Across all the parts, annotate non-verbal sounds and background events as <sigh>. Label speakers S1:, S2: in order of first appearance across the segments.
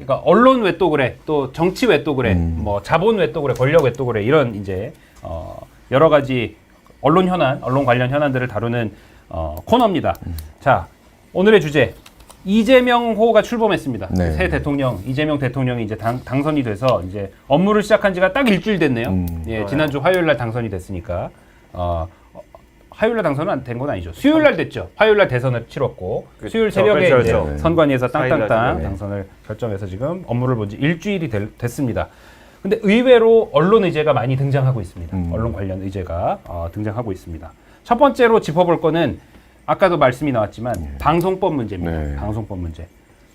S1: 그러니까 언론 왜 또 그래, 또 정치 왜 또 그래,
S2: 음.
S1: 뭐 자본 왜 또 그래, 권력 왜 또 그래 이런 이제 어, 여러 가지 언론 현안, 언론 관련 현안들을 다루는 어, 코너입니다.
S2: 음.
S1: 자 오늘의 주제 이재명호가 출범했습니다.
S2: 네.
S1: 새 대통령 이재명 대통령이 이제 당, 당선이 돼서 이제 업무를 시작한 지가 딱 일주일 됐네요.
S2: 음.
S1: 예, 지난주 화요일 날 당선이 됐으니까 어, 어, 화요일 날 당선은 안 된 건 아니죠. 수요일 날 됐죠. 화요일 날 대선을 치렀고
S3: 그렇죠.
S1: 수요일 새벽에
S3: 그렇죠,
S1: 이제
S3: 그렇죠.
S1: 선관위에서
S3: 날
S1: 땅땅땅. 당선을 결정해서 지금 업무를 본 지 일주일이 될- 됐습니다. 근데 의외로 언론 의제가 많이 등장하고 있습니다.
S2: 음.
S1: 언론 관련 의제가 어, 등장하고 있습니다. 첫 번째로 짚어볼 거는 아까도 말씀이 나왔지만 방송법 문제입니다.
S2: 네.
S1: 방송법 문제.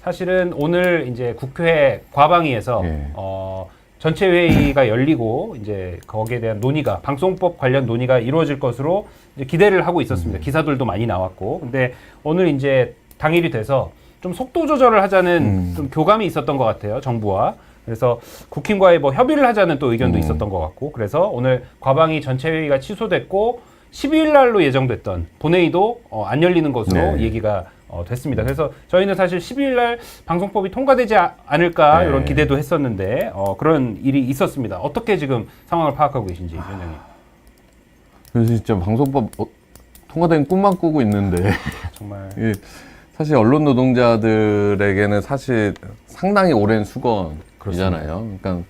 S1: 사실은 오늘 이제 국회 과방위에서
S2: 예.
S1: 어, 전체 회의가 열리고 이제 거기에 대한 논의가 방송법 관련 논의가 이루어질 것으로 기대를 하고
S2: 음.
S1: 있었습니다. 기사들도 많이 나왔고, 근데 오늘 이제 당일이 돼서 좀 속도 조절을 하자는
S2: 음.
S1: 좀 교감이 있었던 것 같아요, 정부와. 그래서 국힘과의 뭐 협의를 하자는 또 의견도
S2: 음.
S1: 있었던 것 같고, 그래서 오늘 과방위 전체 회의가 취소됐고 12일 날로 예정됐던 본회의도 어, 안 열리는 것으로
S2: 네.
S1: 얘기가 어, 됐습니다. 그래서 저희는 사실 12일 날 방송법이 통과되지 아- 않을까
S2: 네.
S1: 이런 기대도 했었는데 어, 그런 일이 있었습니다. 어떻게 지금 상황을 파악하고 계신지 위원장님.
S2: 그래서 진짜 방송법 어, 통과된 꿈만 꾸고 있는데
S1: 정말
S2: 이게 <laughs> 사실 언론 노동자들에게는 사실 상당히 오랜 수건이잖아요. 그러니까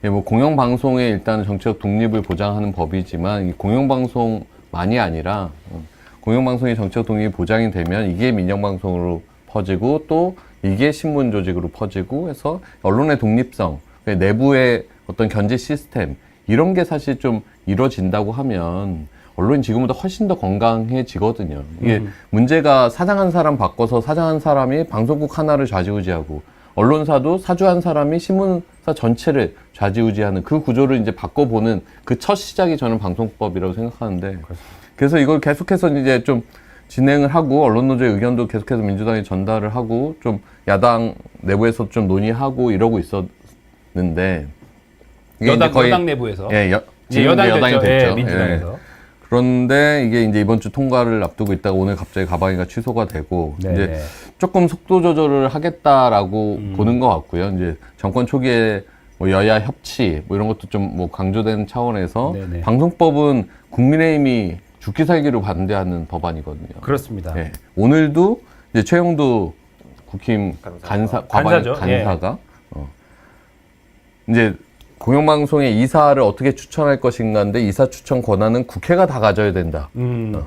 S2: 이게 뭐 공영 방송의 일단 정치적 독립을 보장하는 법이지만 이 공영 방송만이 아니라 어, 공영방송의 정치적 독립이 보장이 되면 이게 민영방송으로 퍼지고 또 이게 신문 조직으로 퍼지고 해서 언론의 독립성, 그 내부의 어떤 견제 시스템 이런 게 사실 좀 이루어진다고 하면 언론이 지금보다 훨씬 더 건강해지거든요. 이게
S1: 음.
S2: 문제가 사장 한 사람 바꿔서 사장 한 사람이 방송국 하나를 좌지우지하고 언론사도 사주 한 사람이 신문사 전체를 좌지우지하는 그 구조를 이제 바꿔보는 그 첫 시작이 저는 방송법이라고 생각하는데 그 래서 이걸 계속해서 이제 좀 진행을 하고 언론노조의 의견도 계속해서 민주당에 전달을 하고 좀 야당 내부에서 좀 논의하고 이러고 있었는데
S1: 여당,
S2: 거의
S1: 여당 내부에서
S2: 예, 여,
S1: 이제
S2: 지금
S1: 여당이
S2: 여당이
S1: 됐죠.
S2: 됐죠.
S1: 예, 민주당에서.
S2: 예. 그런데 이게 이제 이번 주 통과를 앞두고 있다가 오늘 갑자기 가방위가 취소가 되고
S1: 네.
S2: 이제 조금 속도 조절을 하겠다라고
S1: 음.
S2: 보는 것 같고요. 이제 정권 초기에 뭐 여야 협치 뭐 이런 것도 좀 뭐 강조되는 차원에서
S1: 네네.
S2: 방송법은 국민의힘이 죽기 살기로 반대하는 법안이거든요.
S1: 그렇습니다.
S2: 예. 오늘도 이제 최영도 국힘.
S3: 간사
S1: 간사죠. 예.
S2: 간사가 어. 이제 공영방송의 이사를 어떻게 추천할 것인가인데 이사 추천 권한은 국회가 다 가져야 된다.
S1: 음,
S2: 어.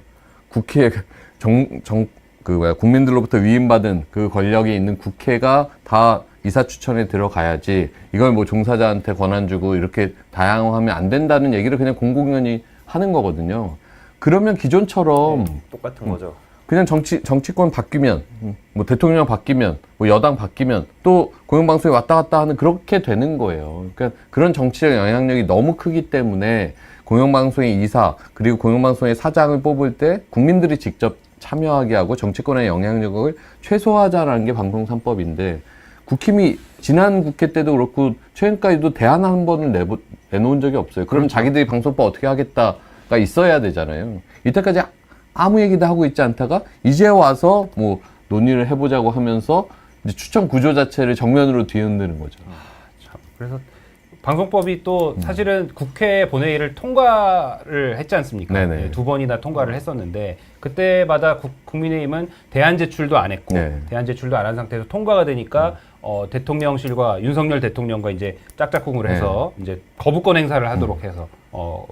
S2: 국회 정 정 그 뭐야 국민들로부터 위임받은 그 권력이 있는 국회가 다 이사 추천에 들어가야지 이걸 뭐 종사자한테 권한 주고 이렇게 다양화하면 안 된다는 얘기를 그냥 공공연히 하는 거거든요. 그러면 기존처럼
S3: 똑같은 거죠.
S2: 그냥 정치 정치권 바뀌면 음, 뭐 대통령 바뀌면 뭐 여당 바뀌면 또 공영방송에 왔다 갔다 하는 그렇게 되는 거예요. 그러니까 그런 정치적 영향력이 너무 크기 때문에 공영방송의 이사 그리고 공영방송의 사장을 뽑을 때 국민들이 직접 참여하게 하고 정치권의 영향력을 최소화하자라는 게 방송 3법인데 국힘이 지난 국회 때도 그렇고 최근까지도 대안 한 번을 내보, 내놓은 적이 없어요. 그러면 자기들이 방송법 어떻게 하겠다 가 있어야 되잖아요. 이때까지 아무 얘기도 하고 있지 않다가 이제 와서 뭐 논의를 해보자고 하면서 이제 추천 구조 자체를 정면으로 뒤흔드는 거죠.
S1: 참, 그래서 방송법이 또 사실은 국회 본회의를 통과를 했지 않습니까?
S2: 네네.
S1: 예, 두 번이나 통과를 했었는데 그때마다 국, 국민의힘은 대안 제출도 안 했고
S2: 네.
S1: 대안 제출도 안 한 상태에서 통과가 되니까 어, 대통령실과 윤석열 대통령과 이제 짝짝꿍을 해서 이제 거부권 행사를 하도록 해서 어,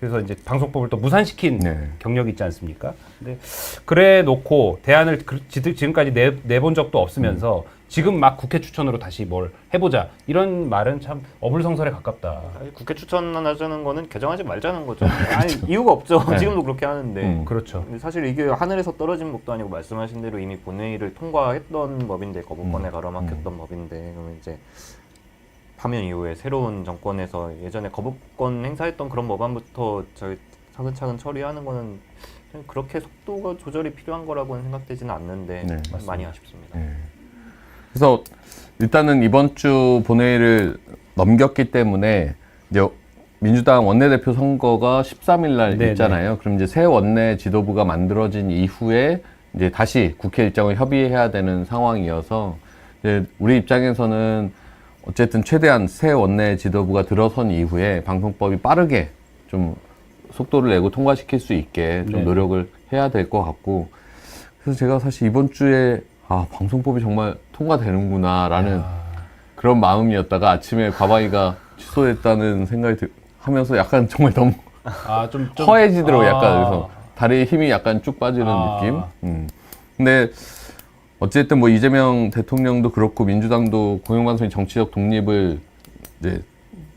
S1: 그래서 이제 방송법을 또 무산시킨
S2: 네.
S1: 경력이 있지 않습니까? 근데 그래 놓고 대안을 그- 지- 지금까지 내, 내본 적도 없으면서 지금 막 국회 추천으로 다시 뭘 해보자 이런 말은 참 어불성설에 가깝다.
S3: 아니, 국회 추천하자는 거는 개정하지 말자는 거죠. <laughs> 아니 이유가 없죠. 지금도 그렇게 하는데.
S2: 음.
S1: 그렇죠.
S3: 근데 사실 이게 하늘에서 떨어진 법도 아니고 말씀하신 대로 이미 본회의를 통과했던 법인데 거부권에
S2: 음.
S3: 가로막혔던 법인데 그러면 이제 파면 이후에 새로운 정권에서 예전에 거부권 행사했던 그런 법안부터 저희 차근차근 처리하는 거는 좀 그렇게 속도가 조절이 필요한 거라고는 생각되지는 않는데
S2: 네,
S3: 많이 아쉽습니다.
S2: 예. 그래서 일단은 이번 주 본회의를 넘겼기 때문에 이제 민주당 원내대표 선거가 13일 날
S1: 네네.
S2: 있잖아요. 그럼 이제 새 원내 지도부가 만들어진 이후에 이제 다시 국회 일정을 협의해야 되는 상황이어서 이제 우리 입장에서는 어쨌든 최대한 새 원내 지도부가 들어선 이후에 방송법이 빠르게 좀 속도를 내고 통과시킬 수 있게 좀
S1: 네.
S2: 노력을 해야 될 것 같고 그래서 제가 사실 이번 주에 아 방송법이 정말 통과되는구나라는
S1: 아,
S2: 그런 마음이었다가 아침에 과방위가 취소됐다는 생각이 들, 하면서 약간 정말 너무
S1: 아, 좀, 좀
S2: 허해지더라고요. 약간
S1: 아,
S2: 그래서 다리에 힘이 약간 쭉 빠지는
S1: 아.
S2: 느낌. 음. 근데 어쨌든 뭐 이재명 대통령도 그렇고 민주당도 공영방송의 정치적 독립을 이제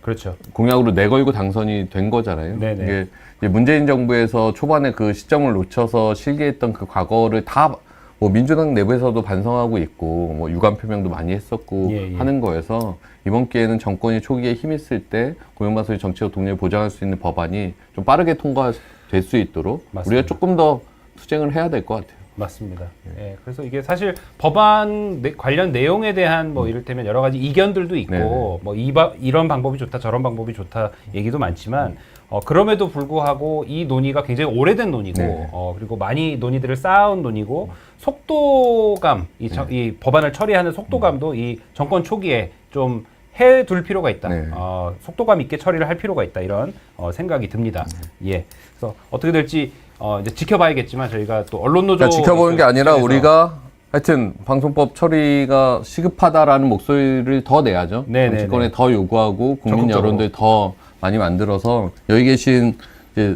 S1: 그렇죠.
S2: 공약으로 내걸고 당선이 된 거잖아요.
S1: 네네.
S2: 이게 이제 문재인 정부에서 초반에 그 시점을 놓쳐서 실기했던 그 과거를 다 뭐 민주당 내부에서도 반성하고 있고 뭐 유감 표명도 많이 했었고
S1: 예, 예.
S2: 하는 거여서 이번 기회는 정권이 초기에 힘 있을 때 공영방송의 정치적 독립을 보장할 수 있는 법안이 좀 빠르게 통과될 수 있도록
S1: 맞습니다.
S2: 우리가 조금 더 투쟁을 해야 될 것 같아요.
S1: 맞습니다. 예, 그래서 이게 사실 법안 내- 관련 내용에 대한 뭐 이를테면 여러 가지 이견들도 있고
S2: 네네.
S1: 뭐 이바, 이런 방법이 좋다 저런 방법이 좋다 얘기도 많지만 어, 그럼에도 불구하고 이 논의가 굉장히 오래된 논의고
S2: 네.
S1: 어, 그리고 많이 논의들을 쌓아온 논의고 속도감 이, 저- 이 법안을 처리하는 속도감도 이 정권 초기에 좀 해둘 필요가 있다.
S2: 네.
S1: 어, 속도감 있게 처리를 할 필요가 있다 이런 어, 생각이 듭니다. 예. 그래서 어떻게 될지 어, 이제 지켜봐야겠지만 저희가 또 언론 노조
S2: 그러니까 지켜보는 게 아니라 우리가 하여튼 방송법 처리가 시급하다라는 목소리를 더 내야죠.
S1: 네네네.
S2: 정치권에 더 요구하고 국민
S1: 적극적으로.
S2: 여론들 더 많이 만들어서 여기 계신 이제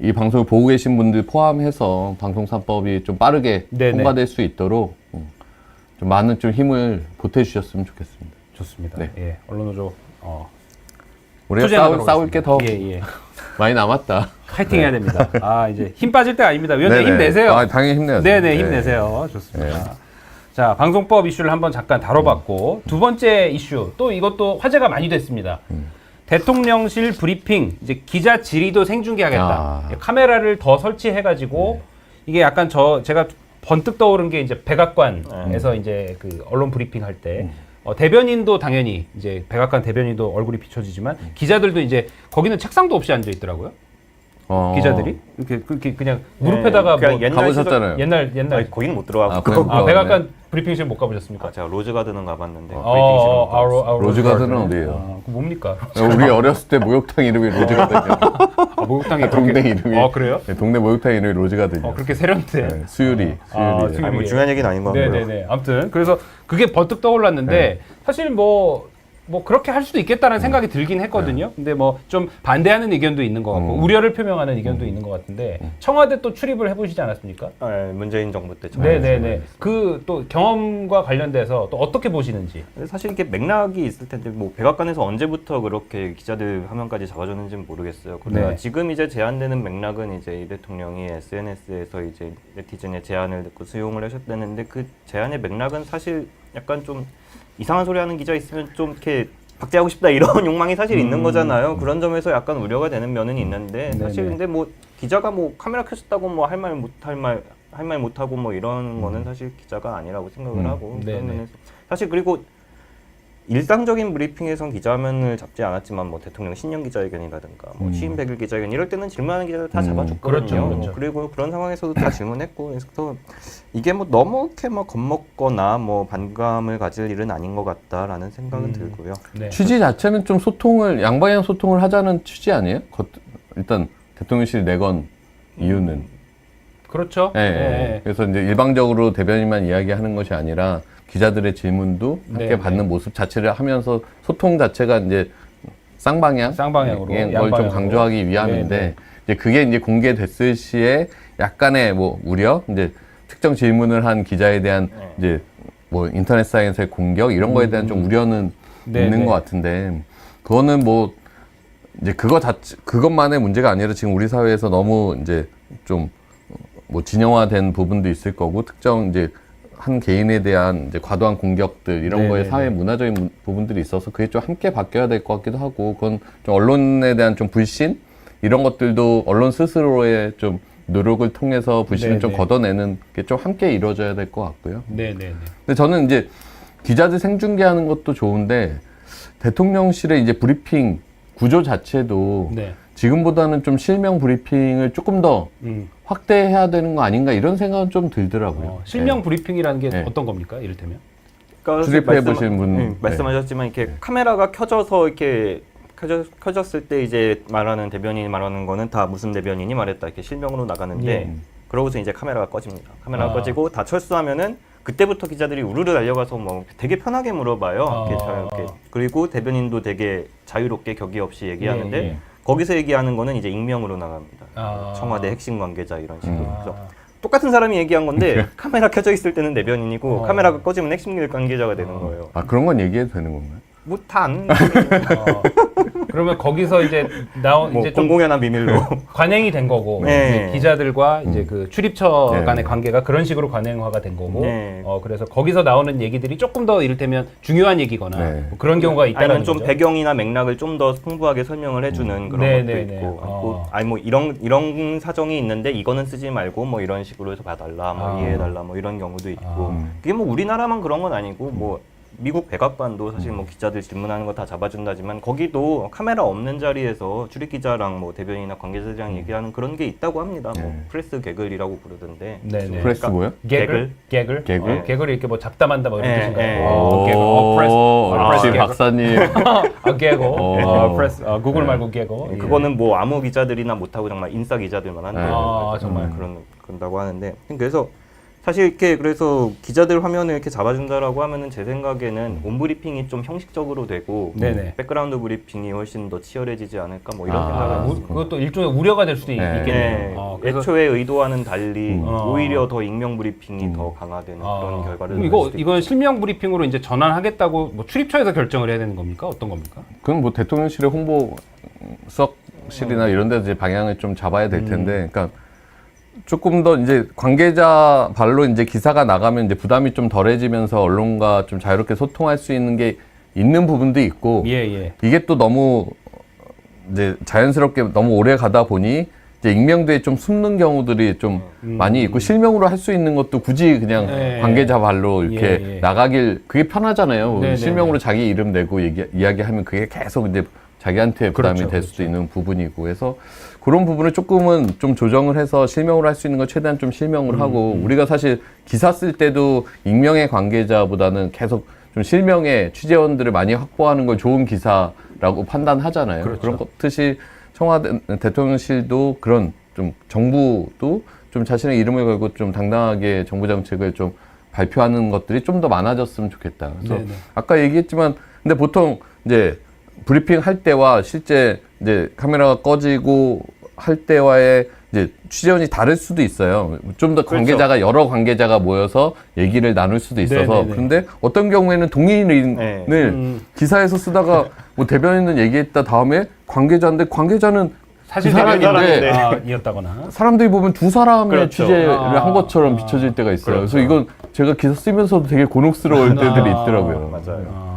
S2: 이 방송을 보고 계신 분들 포함해서 방송 3법이 좀 빠르게
S1: 네네.
S2: 통과될 수 있도록 음, 좀 많은 좀 힘을 보태주셨으면 좋겠습니다.
S1: 좋습니다.
S2: 네.
S1: 예, 언론 노조 어,
S2: 우리가 싸울,
S1: 투쟁하도록
S2: 싸울 게 더
S1: 하겠습니다. 예, 예.
S2: 많이 남았다.
S1: 파이팅 해야 됩니다. 아 이제 힘 빠질 때 아닙니다. 위원장
S2: 네네.
S1: 힘내세요.
S2: 아, 당연히 힘내야죠.
S1: 네네
S2: 네.
S1: 힘내세요. 좋습니다. 자 방송법 이슈를 한번 잠깐 다뤄봤고 두 번째 이슈 또 이것도 화제가 많이 됐습니다.
S2: 음.
S1: 대통령실 브리핑 이제 기자 질의도 생중계하겠다.
S2: 아. 네.
S1: 카메라를 더 설치해가지고 이게 약간 저 제가 번뜩 떠오른 게 이제 백악관에서 이제 그 언론 브리핑 할 때.
S2: 음.
S1: 어, 대변인도 당연히 이제 백악관 대변인도 얼굴이 비춰지지만 기자들도 이제 거기는 책상도 없이 앉아 있더라고요.
S2: 어.
S1: 기자들이 이렇게 그렇게 그냥 무릎에다가
S3: 그냥
S1: 뭐
S3: 옛날
S2: 가보셨잖아요.
S1: 옛날 옛날
S3: 아니, 거기는 못 들어가고
S2: 아,
S3: 그
S2: 그럼-
S1: 아,
S2: 어,
S1: 백악관 브리핑실 못 가보셨습니까?
S3: 아, 제가 로즈 가든은 가봤는데
S1: 어,
S3: 브리핑실은 못
S1: 어,
S3: 가봤어요.
S1: 아로-
S2: 로즈
S1: 가든.
S2: 어디예요?
S1: 아, 그 뭡니까?
S2: 우리 어렸을 때 목욕탕 이름이 로즈가든이요.
S1: 아, <laughs> 목욕탕이
S2: 동네
S1: 그렇게-
S2: 이름이.
S1: 어 그래요?
S2: 네, 동네 목욕탕 이름이 로즈가든이요.
S1: 어 그렇게 세련돼.
S2: 네, 수유리, 수유리.
S1: 아,
S2: 네.
S1: 수유리.
S3: 아니, 뭐 중요한 얘기는 아닌 것 같고요.
S1: 네네네. 아무튼 그래서 그게 번뜩 떠올랐는데
S2: 네.
S1: 사실 뭐. 뭐 그렇게 할 수도 있겠다는 생각이 들긴 했거든요. 근데 뭐 좀 반대하는 의견도 있는 것 같고
S2: 음.
S1: 우려를 표명하는 의견도 있는 것 같은데 청와대 또 출입을 해보시지 않았습니까?
S3: 아, 문재인 정부 때 처음
S1: 네네네. 그 또 경험과 관련돼서 또 어떻게 보시는지.
S3: 근데 사실 이게 맥락이 있을 텐데 뭐 백악관에서 언제부터 그렇게 기자들 화면까지 잡아줬는지는 모르겠어요. 그러나
S1: 네.
S3: 지금 이제 제안되는 맥락은 이제 이 대통령이 SNS에서 이제 네티즌의 제안을 듣고 수용을 하셨다는데 그 제안의 맥락은 사실 약간 좀 이상한 소리 하는 기자 있으면 좀 이렇게 박제하고 싶다 이런 <laughs> 욕망이 사실 있는 거잖아요. 그런 점에서 약간 우려가 되는 면은 있는데 사실
S1: 네네.
S3: 근데 뭐 기자가 뭐 카메라 켰었다고 뭐 할 말 못 할 말 할 말 못하고 뭐 이런 거는 사실 기자가 아니라고 생각을
S2: 음.
S3: 하고
S1: 네네.
S3: 그런 면에서 사실 그리고 일상적인 브리핑에선 기자면을 잡지 않았지만 뭐 대통령 신년 기자회견이라든가 뭐
S2: 음.
S3: 취임 100일 기자회견 이럴 때는 질문하는 기자들 다
S2: 음.
S3: 잡아줬거든요.
S1: 그렇죠, 그렇죠.
S3: 그리고 그런 상황에서도 다 질문했고 그래서 이게 뭐 너무 이렇게 뭐 겁먹거나 뭐 반감을 가질 일은 아닌 것 같다라는 생각은
S1: 음.
S3: 들고요.
S1: 네.
S2: 취지 자체는 좀 소통을 양방향 소통을 하자는 취지 아니에요? 겉- 일단 대통령실 내건 이유는
S1: 그렇죠.
S2: 예, 예.
S1: 예.
S2: 그래서 이제 일방적으로 대변인만 이야기하는 것이 아니라 기자들의 질문도 함께
S1: 네,
S2: 받는 모습 자체를 하면서 소통 자체가 이제 쌍방향
S1: 쌍방향으로,
S2: 걸좀
S1: 양방향으로.
S2: 강조하기 위함인데
S1: 네, 네.
S2: 이제 그게 이제 공개됐을 시에 약간의 뭐 우려 이제 특정 질문을 한 기자에 대한
S3: 네.
S2: 이제 뭐 인터넷상에서의 공격 이런 거에 대한 좀 우려는
S1: 네,
S2: 있는
S1: 네.
S2: 것 같은데 그거는 뭐 이제 그거 자체 그것만의 문제가 아니라 지금 우리 사회에서 너무 이제 좀 뭐 진영화된 부분도 있을 거고 특정 이제 한 개인에 대한 이제 과도한 공격들 이런
S1: 네,
S2: 거에
S1: 네,
S2: 사회 문화적인 문- 부분들이 있어서 그게 좀 함께 바뀌어야 될 것 같기도 하고 그건 좀 언론에 대한 좀 불신 이런 것들도 언론 스스로의 좀 노력을 통해서 불신을
S1: 네,
S2: 좀
S1: 네.
S2: 걷어내는 게 좀 함께 이루어져야 될 것 같고요.
S1: 네, 네, 네.
S2: 근데 저는 이제 기자들 생중계하는 것도 좋은데 대통령실의 이제 브리핑 구조 자체도
S1: 네.
S2: 지금보다는 좀 실명 브리핑을 조금 더
S1: 음.
S2: 확대해야 되는 거 아닌가 이런 생각은 좀 들더라고요.
S1: 어, 실명
S2: 네.
S1: 브리핑이라는 게
S2: 네.
S1: 어떤 겁니까? 이를테면?
S2: 출입해
S3: 말씀-
S2: 보신 분,
S3: 네,
S2: 네.
S3: 말씀하셨지만 이렇게 카메라가 켜져서 이렇게 켜져, 켜졌을 때 이제 말하는 대변인이 말하는 거는 다 무슨 대변인이 말했다 이렇게 실명으로 나가는데
S1: 예.
S3: 그러고서 이제 카메라가 꺼집니다. 카메라가
S1: 아.
S3: 꺼지고 다 철수하면은 그때부터 기자들이 우르르 달려가서 뭐 되게 편하게 물어봐요.
S1: 아.
S3: 이렇게 자유롭게. 그리고 대변인도 되게 자유롭게 격의 없이 얘기하는데
S1: 예, 예.
S3: 거기서 얘기하는 거는 이제 익명으로 나갑니다.
S1: 아.
S3: 청와대 핵심 관계자 이런 식으로.
S2: 음.
S3: 그래서 똑같은 사람이 얘기한 건데 <laughs> 카메라 켜져 있을 때는 대변인이고
S1: 어.
S3: 카메라가 꺼지면 핵심 관계자가 되는
S1: 어.
S3: 거예요.
S2: 아 그런 건 얘기해도 되는 건가요?
S3: 뭐단
S1: 어, 그러면 거기서 이제 나온
S3: 뭐
S1: 이제 좀
S3: 공공연한 비밀로
S1: 관행이 된 거고
S3: 네.
S1: 이제 기자들과 이제 그 출입처
S2: 네.
S1: 간의 관계가 그런 식으로 관행화가 된 거고
S3: 네.
S1: 어 그래서 거기서 나오는 얘기들이 조금 더 이를테면 중요한 얘기거나
S2: 네.
S1: 뭐 그런 경우가 있다는
S3: 아니면 좀
S1: 거죠.
S3: 배경이나 맥락을 좀 더 풍부하게 설명을 해주는 그런
S1: 네,
S3: 것도
S1: 네, 네.
S3: 있고,
S1: 어.
S3: 뭐, 아니 뭐 이런 이런 사정이 있는데 이거는 쓰지 말고 뭐 이런 식으로 해서 봐달라, 뭐
S1: 아.
S3: 이해해달라, 뭐 이런 경우도 있고
S1: 아.
S3: 그게 뭐 우리나라만 그런 건 아니고 뭐 미국 백악관도 사실 뭐 기자들 질문하는 거 다 잡아준다지만 거기도 카메라 없는 자리에서 출입 기자랑 뭐 대변인이나 관계자랑 얘기하는 그런 게 있다고 합니다. 뭐
S2: 네.
S3: 프레스 개글이라고 부르던데.
S1: 네, 네.
S2: 프레스 뭐요?
S1: 개글, 개글,
S2: 개글?
S1: 어, 개글 이렇게 뭐 잡담한다 뭐 이런
S3: 네,
S1: 뜻인가요?
S3: 네.
S1: 어, 개글, 어, 프레스, 어,
S2: 역시
S1: 프레스 개글.
S2: 박사님. <laughs>
S1: 아, 개글,
S2: 어.
S1: 어, 프레스, 어, 구글
S2: 네.
S1: 말고 개글. 예.
S3: 그거는 뭐 아무 기자들이나 못하고 정말 인싸 기자들만 한다.
S2: 네.
S1: 아, 정말.
S3: 그런 그런다고 하는데 그래서 사실 이렇게 그래서 기자들 화면을 이렇게 잡아준다라고 하면은 제 생각에는 온 브리핑이 좀 형식적으로 되고
S1: 네네.
S3: 백그라운드 브리핑이 훨씬 더 치열해지지 않을까 뭐 이런
S2: 아,
S3: 생각을
S1: 우-
S3: 했습니다.
S1: 그것도 일종의 우려가 될 수도 있-
S2: 네.
S1: 있겠네요.
S3: 네,
S1: 어, 그래서
S3: 애초에 의도와는 달리
S2: 음.
S1: 어.
S3: 오히려 더 익명 브리핑이
S2: 음.
S3: 더 강화되는
S1: 아,
S3: 그런 결과를
S1: 그럼 이거 이건 실명 브리핑으로 이제 전환하겠다고 뭐 출입처에서 결정을 해야 되는 겁니까? 어떤 겁니까?
S2: 그건 뭐 대통령실의 홍보 수석실이나 이런 데서 이제 방향을 좀 잡아야 될 텐데, 그러니까 조금 더 이제 관계자 발로 이제 기사가 나가면 이제 부담이 좀 덜해지면서 언론과 좀 자유롭게 소통할 수 있는 게 있는 부분도 있고,
S1: 예, 예.
S2: 이게 또 너무 이제 자연스럽게 너무 오래 가다 보니 이제 익명도에 좀 숨는 경우들이 좀 많이 있고 실명으로 할 수 있는 것도 굳이 그냥
S1: 음. 네.
S2: 관계자 발로 이렇게
S1: 예, 예.
S2: 나가길 그게 편하잖아요.
S1: 네, 네,
S2: 실명으로 자기 이름 내고 얘기, 이야기하면 그게 계속 이제 자기한테 부담이
S1: 그렇죠,
S2: 될 수도 있는 부분이고 그래서 그런 부분을 조금은 좀 조정을 해서 실명으로 할 수 있는 걸 최대한 좀
S1: 음,
S2: 실명을 하고 우리가 사실 기사 쓸 때도 익명의 관계자보다는 계속 좀 실명의 취재원들을 많이 확보하는 걸 좋은 기사라고 판단하잖아요.
S1: 그렇죠.
S2: 그런 것듯이 청와대 대통령실도 그런 좀 정부도 좀 자신의 이름을 걸고 좀 당당하게 정부 정책을 좀 발표하는 것들이 좀 더 많아졌으면 좋겠다. 그래서
S1: 네네.
S2: 아까 얘기했지만 근데 보통 이제 브리핑 할 때와 실제 이제 카메라가 꺼지고 할 때와의 이제 취재원이 다를 수도 있어요. 좀 더 관계자가 여러 관계자가 모여서 얘기를 나눌 수도 있어서
S1: 네네네.
S2: 그런데 어떤 경우에는 동일인을
S3: 네.
S1: 음. <laughs>
S2: 기사에서 쓰다가 뭐 대변인은 얘기했다 다음에 관계자인데 관계자는
S1: 사실
S2: 그 사람인데
S3: 사람인데.
S1: 아, 이었다거나.
S2: 사람들이 보면 두 사람의
S3: 그렇죠.
S2: 취재를
S1: 아,
S2: 한 것처럼
S1: 아,
S2: 비춰질 때가 있어요.
S1: 그렇죠.
S2: 그래서 이건 제가 기사 쓰면서도 되게 곤혹스러울
S1: 아,
S2: 때들이 있더라고요.
S3: 맞아요.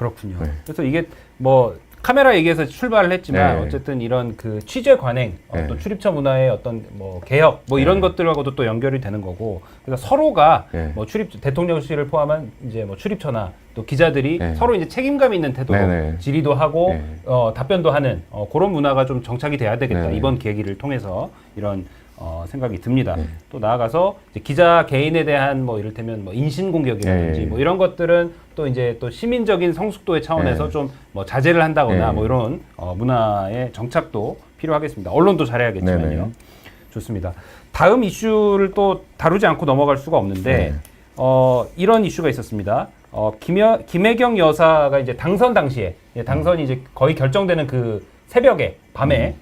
S1: 아, 그렇군요.
S2: 네.
S1: 그래서 이게 뭐 카메라 얘기에서 출발을 했지만
S2: 네.
S1: 어쨌든 이런 그 취재 관행,
S2: 네.
S1: 어떤 출입처 문화의 어떤 뭐 개혁, 뭐 이런
S2: 네.
S1: 것들하고도 또 연결이 되는 거고, 그래서 서로가
S2: 네.
S1: 뭐 출입 대통령실을 포함한 이제 뭐 출입처나 또 기자들이
S2: 네.
S1: 서로 이제 책임감 있는 태도로
S2: 네, 네.
S1: 질의도 하고
S2: 네.
S1: 어, 답변도 하는 어, 그런 문화가 좀 정착이 돼야 되겠다
S2: 네.
S1: 이번 계기를 통해서 이런 어, 생각이 듭니다.
S2: 네.
S1: 또 나아가서 기자 개인에 대한 뭐 이를테면 뭐 인신 공격이라든지
S2: 네.
S1: 뭐 이런 것들은 또 이제 또 시민적인 성숙도의 차원에서
S2: 네.
S1: 좀뭐 자제를 한다거나
S2: 네.
S1: 뭐 이런 어, 문화의 정착도 필요하겠습니다. 언론도 잘해야겠지만요.
S2: 네네.
S1: 좋습니다. 다음 이슈를 또 다루지 않고 넘어갈 수가 없는데
S2: 네.
S1: 어, 이런 이슈가 있었습니다. 어, 김여, 김혜경 여사가 이제 당선 당시에 예, 당선이 이제 거의 결정되는 그 새벽에 밤에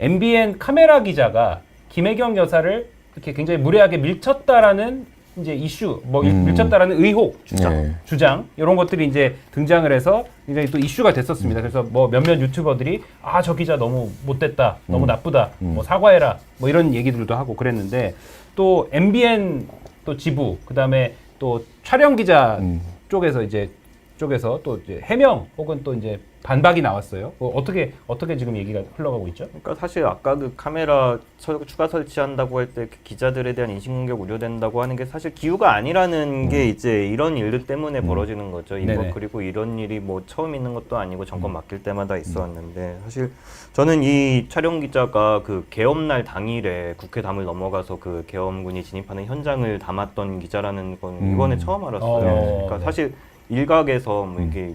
S1: MBN 카메라 기자가 김혜경 여사를 이렇게 굉장히 무례하게 밀쳤다라는 이제 이슈, 뭐 일-
S2: 음.
S1: 밀쳤다라는 의혹, 주장,
S2: 네.
S1: 주장 이런 것들이 이제 등장을 해서 굉장히 또 이슈가 됐었습니다. 그래서 뭐 몇몇 유튜버들이 아 저 기자 너무 못됐다, 너무 나쁘다, 뭐 사과해라, 뭐 이런 얘기들도 하고 그랬는데 또 MBN 또 지부 그 다음에 또 촬영 기자
S2: 음.
S1: 쪽에서 이제 쪽에서 또 이제 해명 혹은 또 이제 반박이 나왔어요. 어, 어떻게 어떻게 지금 얘기가 흘러가고 있죠?
S3: 그러니까 사실 아까 그 카메라 설- 추가 설치한다고 할 때 기자들에 대한 인신공격 우려된다고 하는 게 사실 기후가 아니라는 게 이제 이런 일들 때문에 벌어지는 거죠. 이거
S1: 네네.
S3: 그리고 이런 일이 뭐 처음 있는 것도 아니고 정권 바뀔 때마다 있었는데 사실 저는 이 촬영 기자가 그 계엄날 당일에 국회 담을 넘어가서 그 계엄군이 진입하는 현장을 담았던 기자라는 건
S2: 음.
S3: 이번에 처음 알았어요.
S1: 어,
S3: 그러니까
S1: 네.
S3: 사실 일각에서 뭐 이게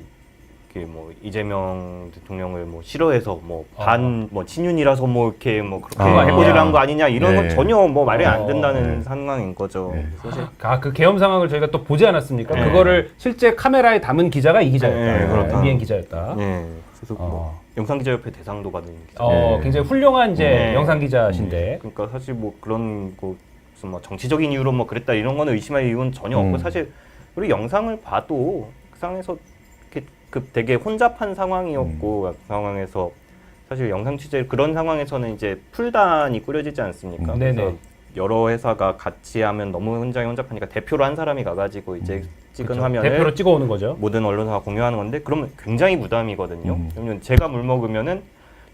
S3: 이게 뭐 이재명 대통령을 뭐 싫어해서 뭐 반 뭐 친윤이라서 뭐 이렇게 뭐 그렇게
S2: 아.
S3: 해고질한 거 아니냐 이런 건
S2: 네.
S3: 전혀 뭐 말이 안
S1: 어,
S3: 된다는
S2: 네.
S3: 상황인 거죠.
S2: 네.
S3: 사실
S1: 아, 그 계엄 상황을 저희가 또 보지 않았습니까?
S3: 네.
S1: 그거를 실제 카메라에 담은 기자가 이 기자였다.
S3: 네, 그렇다.
S1: MBN 기자였다.
S3: 예. 그래서 뭐
S1: 어.
S3: 영상 기자협회 대상도 받은 기자.
S1: 어,
S2: 네.
S1: 굉장히 훌륭한 이제
S3: 네.
S1: 영상 기자신데.
S3: 그러니까 사실 뭐 그런 거 무슨 뭐 정치적인 이유로 뭐 그랬다 이런 거는 의심할 이유는 전혀
S2: 음.
S3: 없고 사실 우리 영상을 봐도 그 이렇게 그 되게 혼잡한 상황이었고
S2: 음.
S3: 그 상황에서 사실 영상 취재 그런 상황에서는 이제 풀단이 꾸려지지 않습니까?
S1: 음.
S3: 그래서
S1: 네네.
S3: 여러 회사가 같이 하면 너무 현장이 혼잡하니까 대표로 한 사람이 가가지고 이제 찍은
S1: 그렇죠.
S3: 화면을
S1: 대표로 찍어오는 거죠.
S3: 모든 언론사가 공유하는 건데 그러면 굉장히 부담이거든요.
S2: 음.
S3: 왜냐면 제가 물 먹으면은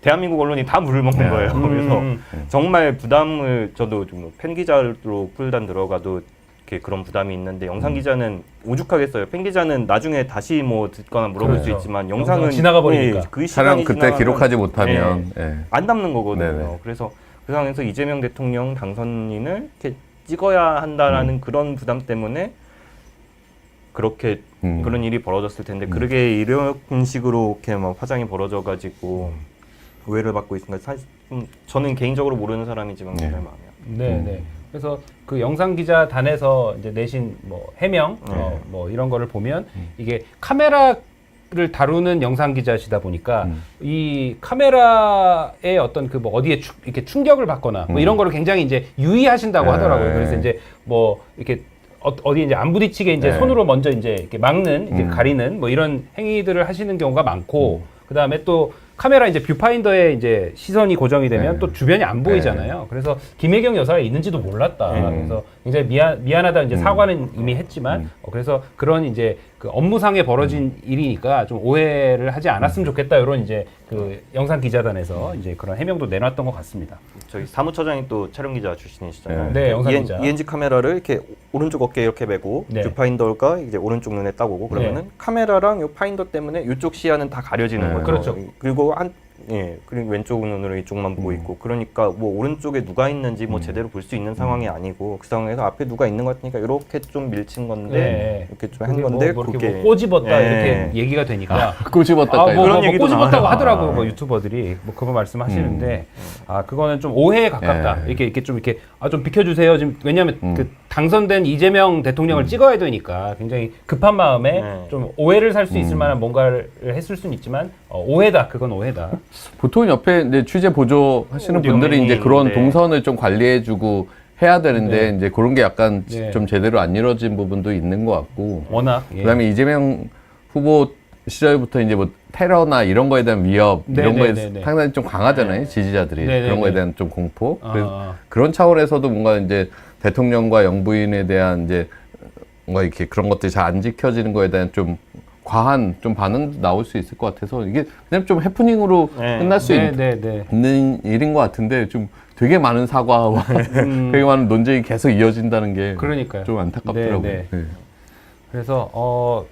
S3: 대한민국 언론이 다 물을 먹는
S2: 네.
S3: 거예요. 그래서
S1: 음.
S3: 정말 부담을 저도 좀팬 기자로 풀단 들어가도 이렇게 그런 부담이 있는데 영상 기자는 오죽하겠어요. 팬 기자는 나중에 다시 뭐 듣거나 물어볼 수
S1: 그렇죠.
S3: 있지만
S1: 영상은
S3: 영상은
S1: 지나가 버리니까.
S3: 예, 그
S2: 촬영
S3: 시간이
S2: 그때
S3: 지나가면
S2: 기록하지 못하면 예.
S3: 안 남는 거거든요.
S2: 네네.
S3: 그래서 그 상황에서 이재명 대통령 당선인을 이렇게 찍어야 한다라는 그런 부담 때문에 그렇게
S2: 음.
S3: 그런 일이 벌어졌을 텐데 그러게 이런 식으로 이렇게 막 화장이 벌어져가지고 오해를 받고 있으니까 사실 좀 저는 개인적으로 모르는 사람이지만
S2: 네.
S3: 굉장히 마음이 아파요.
S1: 네,
S2: 음.
S1: 네. 그래서 그 영상 기자단에서 이제 내신 뭐 해명
S3: 네.
S1: 어, 뭐 이런 거를 보면 이게 카메라 를 다루는 영상 기자시다 보니까
S2: 음.
S1: 이 카메라의 어떤 그 뭐 어디에 추- 이렇게 충격을 받거나 뭐
S2: 음.
S1: 이런 거를 굉장히 이제 유의하신다고
S2: 네.
S1: 하더라고요. 그래서 이제 뭐 이렇게 어, 어디 이제 안 부딪히게 이제
S2: 네.
S1: 손으로 먼저 이제 이렇게 막는 이제
S2: 음.
S1: 가리는 뭐 이런 행위들을 하시는 경우가 많고 그 다음에 또 카메라 이제 뷰파인더에 이제 시선이 고정이 되면
S2: 네.
S1: 또 주변이 안 보이잖아요. 그래서 김혜경 여사가 있는지도 몰랐다.
S3: 네.
S1: 그래서 굉장히 미안 미안하다 이제
S2: 음.
S1: 사과는 이미 했지만
S2: 음.
S1: 어, 그래서 그런 이제 그 업무상에 벌어진 일이니까 좀 오해를 하지 않았으면 좋겠다 이런 이제 그 영상 기자단에서 이제 그런 해명도 내놨던 것 같습니다.
S3: 저희 사무처장이 또 촬영 기자 출신이시잖아요.
S1: 네, 영상
S3: EN,
S1: 기자.
S3: ENG 카메라를 이렇게 오른쪽 어깨에 이렇게 메고
S1: 네.
S3: 뷰파인더가 이제 오른쪽 눈에 딱 오고 그러면은 카메라랑 요 파인더 때문에 이쪽 시야는 다 가려지는
S2: 네.
S3: 거죠.
S1: 그렇죠.
S3: 그리고 한 예, 그리고 왼쪽 눈으로 이쪽만 보고
S2: 음.
S3: 있고 그러니까 뭐 오른쪽에 누가 있는지 뭐 제대로 볼 수 있는 상황이 아니고 그 상황에서 앞에 누가 있는 것 같으니까 이렇게 좀 밀친 건데
S1: 네.
S3: 이렇게 좀한
S1: 그게
S3: 건데
S1: 뭐, 뭐 그게 뭐 꼬집었다
S3: 예.
S1: 이렇게 얘기가 되니까 <laughs>
S2: 꼬집었다.
S1: 아, 뭐,
S3: 그런
S1: 뭐
S3: 얘기도
S1: 꼬집었다고
S3: 나와요.
S1: 하더라고요,
S2: 아,
S1: 뭐
S2: 네.
S1: 유튜버들이 뭐 그거 말씀하시는데 아 그거는 좀 오해에 가깝다.
S2: 네.
S1: 이렇게 이렇게 좀 이렇게 아 좀 비켜주세요. 지금 왜냐하면
S2: 음.
S1: 그 당선된 이재명 대통령을 찍어야 되니까 굉장히 급한 마음에
S3: 네.
S1: 좀 오해를 살 수 있을
S2: 음.
S1: 만한 뭔가를 했을 수는 있지만 어, 오해다. 그건 오해다.
S2: 보통 옆에 이제 취재 보조 하시는
S3: 오디오
S2: 분들이 이제 그런
S3: 매니저인데.
S2: 동선을 좀 관리해주고 해야 되는데 이제 그런 게 약간
S1: 네.
S2: 좀 제대로 안 이루어진 부분도 있는 것 같고.
S1: 워낙 예.
S2: 그다음에 이재명 후보 시절부터 이제 뭐 테러나 이런 거에 대한 위협
S1: 네,
S2: 이런
S1: 네,
S2: 거에
S1: 네, 네.
S2: 상당히 좀 강하잖아요 지지자들이
S1: 네, 네,
S2: 그런 거에
S1: 네.
S2: 대한 좀 공포
S1: 아,
S2: 그래서
S1: 아.
S2: 그런 차원에서도 뭔가 이제 대통령과 영부인에 대한 이제 뭔가 이렇게 그런 것들이 잘 안 지켜지는 거에 대한 좀 과한 좀 반응도 나올 수 있을 것 같아서 이게 그냥 좀 해프닝으로
S3: 네.
S2: 끝날 수
S1: 네,
S2: 있,
S1: 네, 네.
S2: 는 일인 것 같은데 좀 되게 많은 사과와 <laughs>
S1: 음,
S2: 되게 많은 논쟁이 계속 이어진다는 게좀
S1: 그러니까요.
S2: 안타깝더라고요.
S1: 네, 네.
S2: 네.
S1: 그래서 어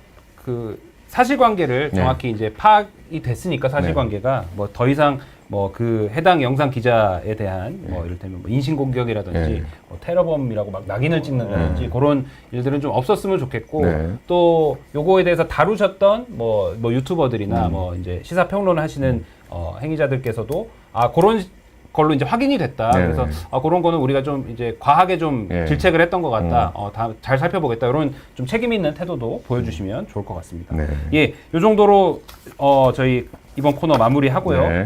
S1: 그 사실관계를
S2: 네.
S1: 정확히 이제 파악이 됐으니까 사실관계가 뭐 더 이상 뭐 그 해당 영상 기자에 대한 뭐 이를테면 뭐 인신공격이라든지
S2: 네.
S1: 뭐 테러범이라고 막 낙인을 찍는다든지 그런 일들은 좀 없었으면 좋겠고
S2: 네.
S1: 또 요거에 대해서 다루셨던 뭐, 뭐
S2: 음.
S1: 유튜버들이나 뭐 이제 시사 평론 하시는 어, 행위자들께서도 아 그런 걸로 이제 확인이 됐다.
S2: 네.
S1: 그래서 아, 그런 거는 우리가 좀 이제 과하게 좀
S2: 예.
S1: 질책을 했던 것 같다.
S2: 음.
S1: 어, 다 잘 살펴보겠다. 이런 좀 책임 있는 태도도 보여주시면 좋을 것 같습니다.
S2: 네.
S1: 예, 요 정도로 어, 저희 이번 코너 마무리하고요.
S2: 네.